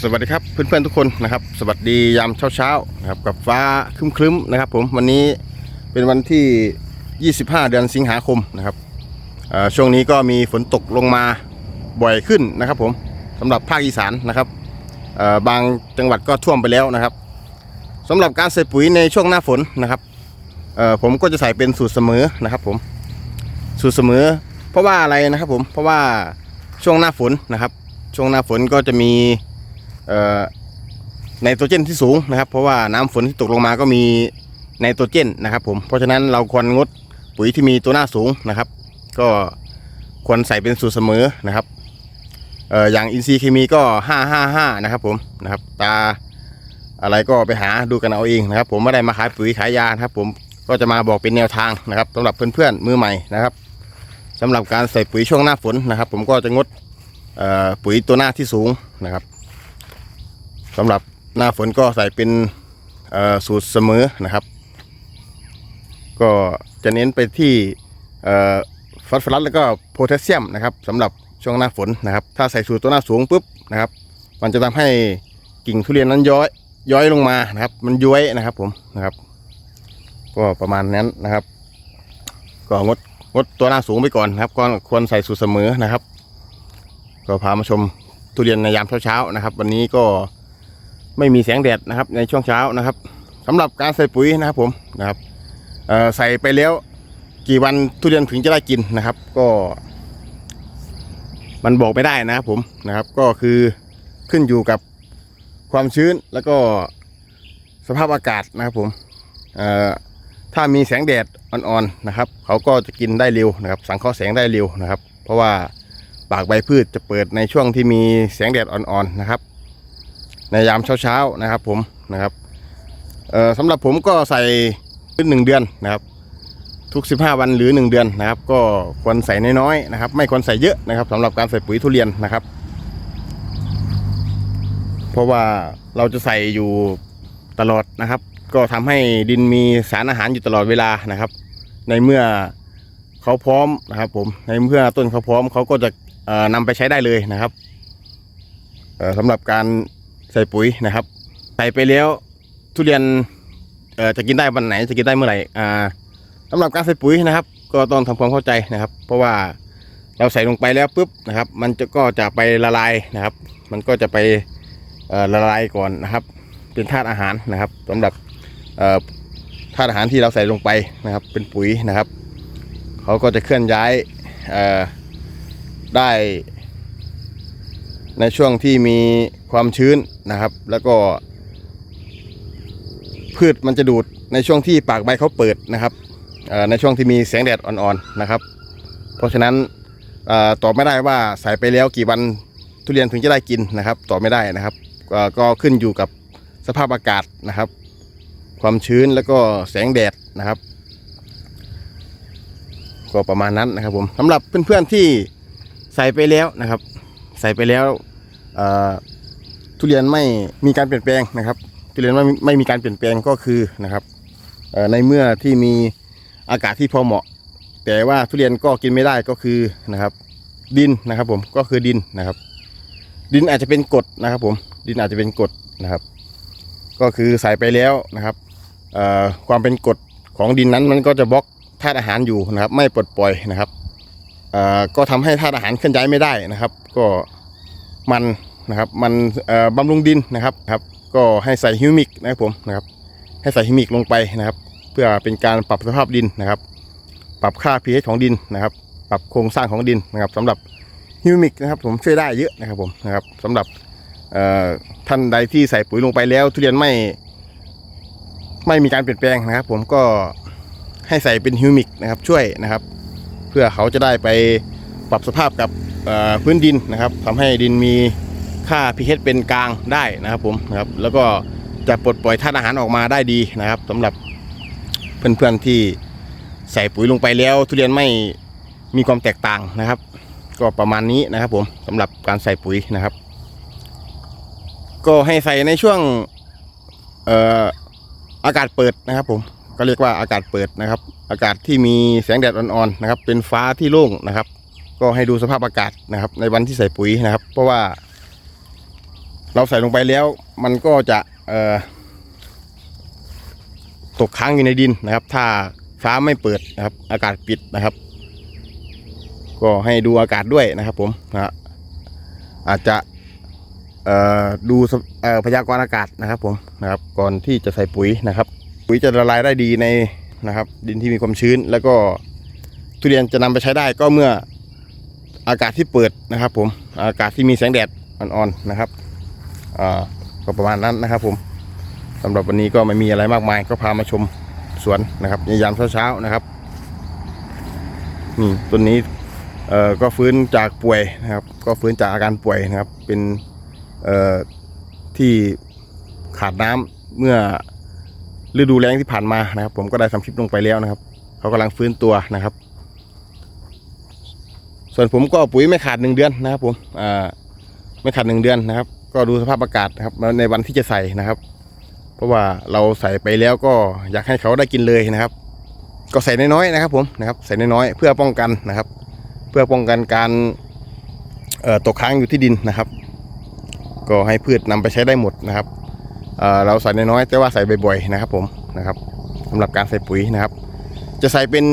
สวัสดีครับเพื่อนๆทุกคนนะครับ สวัสดียามเช้าๆนะครับกับฟ้าครึ้มๆนะครับ ผมวันนี้เป็นวันที่ 25 เดือนสิงหาคมนะครับช่วงนี้ก็มีฝนตกลงมาบ่อยขึ้นนะครับ ผมสำหรับภาคอีสานนะครับบางจังหวัดก็ท่วมไปแล้วนะครับสำหรับการใส่ปุ๋ยในช่วงหน้าฝนนะครับผมก็จะใส่เป็นสูตรเสมอนะครับ ผมสูตรเสมอ เพราะว่าอะไรนะครับ ผมเพราะว่าช่วงหน้าฝนนะครับ ช่วงหน้าฝนก็จะมีเอ่อไนโตรเจนที่สูงนะครับ เพราะว่าน้ำฝนที่ตกลงมาก็มีไนโตรเจนนะครับ ผมเพราะฉะนั้นเราควรงดปุ๋ยที่มีตัวหน้าสูงนะครับ ก็ควรใส่เป็นสูตรเสมอนะครับเอ่ออย่างอินทรีย์เคมีก็ 555 นะครับผมนะครับตาอะไรก็ไปหาดูกันเอาเองนะครับ ผมไม่ได้มาขายปุ๋ยขายยานะครับ ผมก็จะมาบอกเป็นแนวทางนะครับสำหรับเพื่อนๆมือใหม่นะครับสำหรับการใส่ปุ๋ยช่วงหน้าฝนนะครับ ผมก็จะงด ปุ๋ยตัวหน้าที่สูงนะครับสำหรับหน้าฝนก็ใส่เป็นสูตรเสมอนะครับ ก็จะเน้นไปที่ฟอสฟอรัสแล้วก็โพแทสเซียมนะครับสำหรับช่วงหน้าฝนนะครับ ถ้าใส่สูตรตัวหน้าสูงปุ๊บนะครับ มันจะทำให้กิ่งทุเรียนนั้นย้อยย้อยลงมานะครับ มันย้วยนะครับผมนะครับ ก็ประมาณนั้นนะครับ ก็งดงดตัวหน้าสูงไปก่อนนะครับก็ควรใส่สูตรเสมอนะครับ ก็พามาชมทุเรียนในยามเช้าๆนะครับ วันนี้ก็ไม่มีแสงแดดนะครับ ในช่วงเช้านะครับสำหรับการใส่ปุ๋ยนะครับผมนะครับใส่ไปแล้วกี่วันทุเรียนถึงจะได้กินนะครับ ก็ มันบอกไม่ได้นะครับผมนะครับ ก็คือขึ้นอยู่กับความชื้นแล้วก็สภาพอากาศนะครับผมถ้ามีแสงแดดอ่อนๆนะครับ เขาก็จะกินได้เร็วนะครับ สังเคราะห์แสงได้เร็วนะครับ เพราะว่า ปากใบพืชจะเปิดในช่วงที่มีแสงแดดอ่อนๆนะครับ ในยามเช้าๆนะครับผมนะครับสำหรับผมก็ใส่ขึ้นหนึ่งเดือนนะครับ ทุก 15 วันหรือ 1 เดือนนะครับ ก็ควรใส่น้อยๆนะครับ ไม่ควรใส่เยอะนะครับสำหรับการใส่ปุ๋ยทุเรียนนะครับ เพราะว่าเราจะใส่อยู่ตลอดนะครับ ก็ทำให้ดินมีสารอาหารอยู่ตลอดเวลานะครับ ในเมื่อเขาพร้อมนะครับผมในเมื่อต้นเขาพร้อมเขาก็จะ นำไปใช้ได้เลยนะครับสำหรับการใส่ปุ๋ยนะครับใส่ไปแล้วทุเรียนจะกินได้วันไหนจะกินได้เมื่อไหร่สำหรับการใส่ปุ๋ยนะครับ ก็ต้องทำความเข้าใจนะครับ เพราะว่าเราใส่ลงไปแล้วปุ๊บนะครับ มันจะก็จะไปละลายนะครับ มันก็จะไปละลายก่อนนะครับ เป็นธาตุอาหารนะครับสำหรับธาตุอาหารที่เราใส่ลงไปนะครับ เป็นปุ๋ยนะครับเขาก็จะเคลื่อนย้ายอ ได้ในช่วงที่มีความชื้นนะครับ แล้วก็ พืชมันจะดูดในช่วงที่ปากใบเขาเปิดนะครับในช่วงที่มีแสงแดดอ่อนๆนะครับ เพราะฉะนั้นอตอบไม่ได้ว่าใส่ไปแล้วกี่วันทุเรียนถึงจะได้กินนะครับตอบไม่ได้นะครับกก็ขึ้นอยู่กับสภาพอากาศนะครับ ความชื้นแล้วก็แสงแดดนะครับ ก็ประมาณนั้นนะครับผมสำหรับเพื่อนๆที่ ใส่ไปแล้วนะครับ ใส่ไปแล้วทุเรียนไม่มีการเปลี่ยนแปลงนะครับ ทุเรียนไม่ไม่มีการเปลี่ยนแปลงก็คือนะครับในเมื่อที่มีอากาศที่พอเหมาะ แต่ว่าทุเรียนก็กินไม่ได้ก็คือนะครับ ดินนะครับผมก็คือดินนะครับ ดินอาจจะเป็นกรดนะครับผมดินอาจจะเป็นกรดนะครับ ก็คือใส่ไปแล้วนะครับความเป็นกรดของดินนั้นมันก็จะบล็อกธาตุอาหารอยู่นะครับ ไม่ปลดปล่อยนะครับ ก็ทำให้ธาตุอาหารเคลื่อนย้ายไม่ได้นะครับ ก็มันนะครับมันเอ่อบำรุงดินนะครับครับ ก็ให้ใส่ฮิวมิกนะครับผมนะครับให้ใส่ฮิวมิกลงไปนะครับ เพื่อเป็นการปรับสภาพดินนะครับ ปรับค่า pH ของดินนะครับ ปรับโครงสร้างของดินนะครับสำหรับฮิวมิกนะครับผมช่วยได้เยอะนะครับผมนะครับสำหรับท่านใดที่ใส่ปุ๋ยลงไปแล้ว ทุเรียนไม่ไม่มีการเปลี่ยนแปลงนะครับ ผมก็ให้ใส่เป็นฮิวมิกนะครับช่วยนะครับ พื่อเขาจะได้ไปปรับสภาพกับพื้นดินนะครับทำให้ดินมีค่า pH เป็นกลางได้นะครับผมนะครับแล้วก็จะปลดปล่อยธาตุอาหารออกมาได้ดีนะครับสำหรับเพื่อนๆที่ใส่ปุ๋ยลงไปแล้ว ทุเรียนไม่มีความแตกต่างนะครับ ก็ประมาณนี้นะครับผมสำหรับการใส่ปุ๋ยนะครับ ก็ให้ใส่ในช่วงอออากาศเปิดนะครับผม ก็เรียกว่าอากาศเปิดนะครับ อากาศที่มีแสงแดดอ่อนๆนะครับ เป็นฟ้าที่โล่งนะครับ ก็ให้ดูสภาพอากาศนะครับ ในวันที่ใส่ปุ๋ยนะครับ เพราะว่า เราใส่ลงไปแล้ว มันก็จะตกค้างอยู่ในดินนะครับ ถ้าฟ้าไม่เปิดนะครับ อากาศปิดนะครับ ก็ให้ดูอากาศด้วยนะครับ ผมนะอาจจะดูพยากรณ์อากาศนะครับ ผมนะครับ ก่อนที่จะใส่ปุ๋ยนะครับ ปุ๋ยจะละลายได้ดีในนะครับ ดินที่มีความชื้น แล้วก็ทุเรียนจะนำไปใช้ได้ก็เมื่ออากาศที่เปิดนะครับ ผมอากาศที่มีแสงแดดอ่อนๆนะครับอ่าก็ประมาณนั้นนะครับ ผมสำหรับวันนี้ก็ไม่มีอะไรมากมาย ก็พามาชมสวนนะครับยามเช้าๆนะครับนี่ต้นนี้เอ่อก็ฟื้นจากป่วยนะครับ ก็ฟื้นจากอาการป่วยนะครับ เป็นเอ่อที่ขาดน้ำเมื่อ ฤดูแล้งที่ผ่านมานะครับ ผมก็ได้ทำคลิปลงไปแล้วนะครับเขากำลังฟื้นตัวนะครับ ส่วนผมก็ปุ๋ยไม่ขาดหนึ่งเดือนนะครับ ผมอ่าไม่ขาดหนึ่งเดือนนะครับ ก็ดูสภาพอากาศนะครับในวันที่จะใส่นะครับ เพราะว่าเราใส่ไปแล้วก็อยากให้เขาได้กินเลยนะครับ ก็ใส่น้อยๆนะครับ ผมนะครับ ใส่น้อยๆเพื่อป้องกันนะครับ เพื่อป้องกันการตกค้างอยู่ที่ดินนะครับ ก็ให้พืชนำไปใช้ได้หมดนะครับ เเราใส่น้อยๆแต่ว่าใส่บ่อยๆนะครับผมนะครับสำหรับการใส่ปุ๋ยนะครับ จะใส่เป็น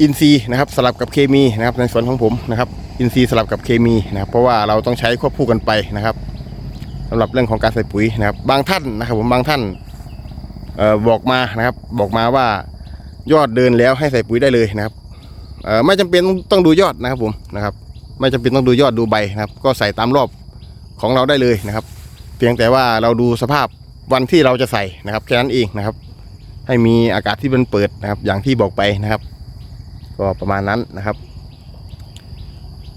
อินทรีย์นะครับสลับกับเคมีนะครับในสวนของผมนะครับอินทรีย์สลับกับเคมีนะครับเพราะว่าเราต้องใช้ควบคู่กันไปนะครับสำหรับเรื่องของการใส่ปุ๋ยนะครับ บางท่านนะครับผมบางท่านออบอกมานะครับบอกมาว่ายอดเดินแล้วให้ใส่ปุ๋ยได้เลยนะครับไม่จำเป็นต้องดูยอดนะครับผมนะครับ ไม่จำเป็นต้องดูยอดดูใบนะครับ ก็ใส่ตามรอบของเราได้เลยนะครับ พียงแต่ว่าเราดูสภาพวันที่เราจะใส่นะครับแค่นั้นเองนะครับ ให้มีอากาศที่มันเปิดนะครับ อย่างที่บอกไปนะครับ ก็ประมาณนั้นนะครับ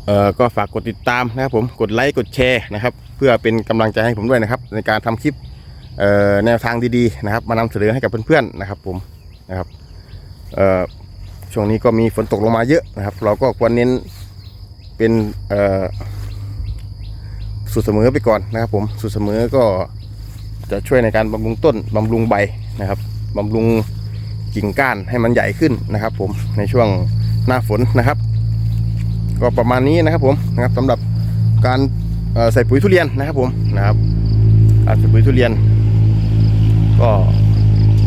เอ่อก็ฝากกดติดตามนะครับผมกดไลค์กดแชร์นะครับ เพื่อเป็นกำลังใจให้ผมด้วยนะครับ ในการทำคลิปเอ่อแนวทางดีๆนะครับ มานำเสนอให้กับเพื่อนๆนะครับ ผมนะครับเอ่อช่วงนี้ก็มีฝนตกลงมาเยอะนะครับ เราก็ควรเน้นเป็นเอ่อ สูตรเสมอไปก่อนนะครับ ผมสูตรเสมอก็จะช่วยในการบำรุงต้นบำรุงใบนะครับบำรุงกิ่งก้านให้มันใหญ่ขึ้นนะครับ ผมในช่วงหน้าฝนนะครับ ก็ประมาณนี้นะครับผมนะครับสำหรับการใส่ปุ๋ยทุเรียนนะครับผมนะครับการใส่ปุ๋ยทุเรียน ก็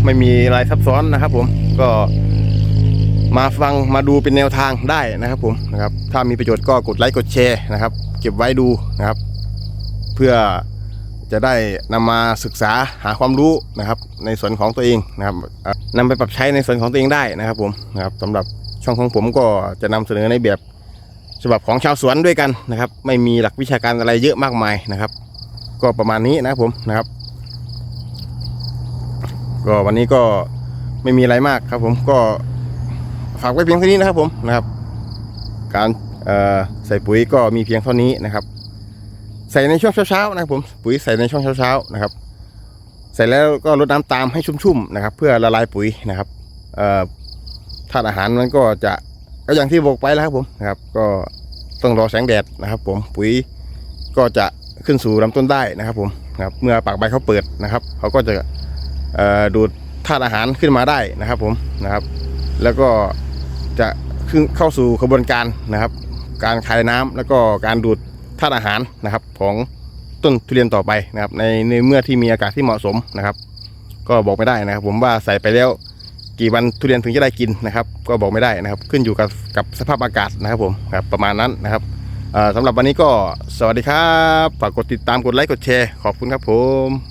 ไม่มีอะไรซับซ้อนนะครับ ผมก็มาฟังมาดูเป็นแนวทางได้นะครับผมนะครับถ้ามีประโยชน์ก็กดไลค์กดแชร์นะครับ เก็บไว้ดูนะครับ พื่อจะได้นำมาศึกษาหาความรู้นะครับ ในส่วนของตัวเองนะครับเอ่อนำไปปรับใช้ในส่วนของตัวเองได้นะครับผมนะครับสำหรับช่องของผมก็จะนำเสนอในแบบฉบับของชาวสวนด้วยกันนะครับ ไม่มีหลักวิชาการอะไรเยอะมากมายนะครับ ก็ประมาณนี้นะครับผมนะครับ ก็วันนี้ก็ไม่มีอะไรมากครับผมก็ฝากไว้เพียงเท่านี้นะครับผมนะครับ การใส่ปุ๋ยก็มีเพียงเท่านี้นะครับ ใส่ในช่วงเช้าๆนะครับผมปุ๋ยใส่ในช่วงเช้าๆนะครับ ใส่แล้วก็รดน้ำตามให้ชุ่มๆนะครับ เพื่อละลายปุ๋ยนะครับธาตุอาหารมันก็จะก็อย่างที่บอกไปแล้วครับผมนะครับ ก็ต้องรอแสงแดดนะครับ ผมปุ๋ยก็จะขึ้นสู่ลำต้นได้นะครับ ผมนะครับ เมื่อปากใบเขาเปิดนะครับเขาก็จะดูดธาตุอาหารขึ้นมาได้นะครับ ผมนะครับ แล้วก็จะขึ้นเข้าสู่กระบวนการนะครับ การคายน้ำแล้วก็การดูด ธาตุอาหารนะครับของต้นทุเรียนต่อไปนะครับในในเมื่อที่มีอากาศที่เหมาะสมนะครับ ก็บอกไม่ได้นะครับ ผมว่าใส่ไปแล้วกี่วันทุเรียนถึงจะได้กินนะครับ ก็บอกไม่ได้นะครับ ขึ้นอยู่กับกับสภาพอากาศนะครับผมครับประมาณนั้นนะครับสำหรับวันนี้ก็สวัสดีครับ ฝากกดติดตามกดไลค์กดแชร์ขอบคุณครับผม